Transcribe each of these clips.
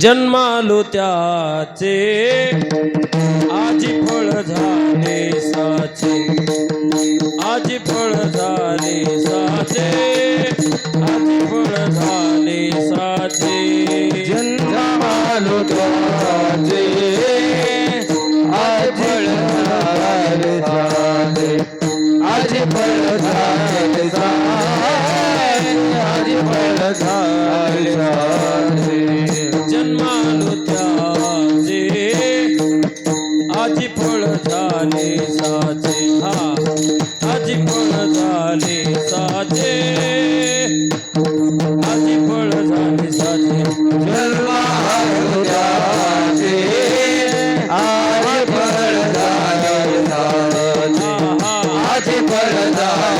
जन्मालो त्याचे. आजी फळ झाले साचे. आजी फळ झाले साचे. आजी फळ झाले साचे. हा. आजी फळ झाले साचे. आजी फळ झाले साचे. आज फळ झाले साचे. आज फळ झाले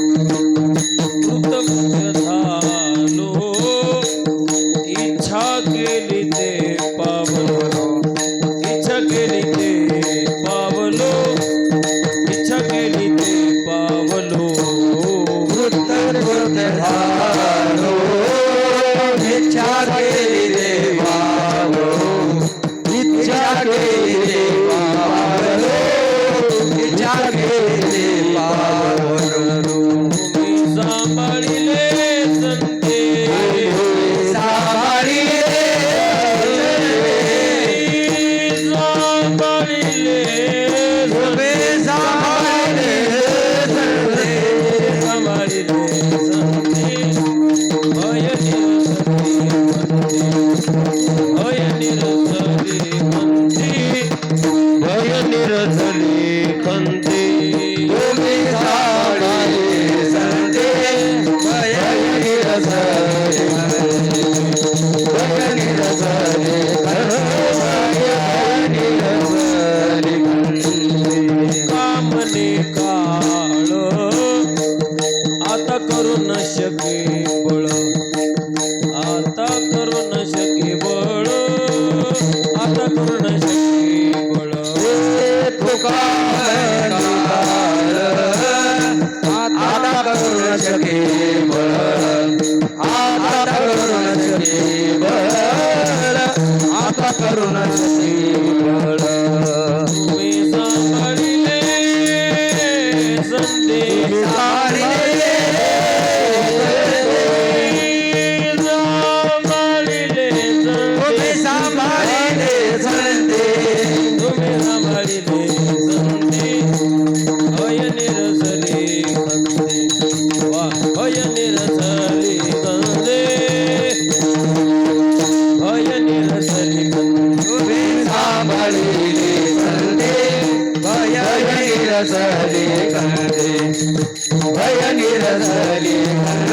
Hare बळ आता करू न शके बळ. आता करू न शके बळ. आता करू शके बळ. आता करू शके बळ. आता करू शके निरसले कंदे भय निरसले भय निरसले कंदे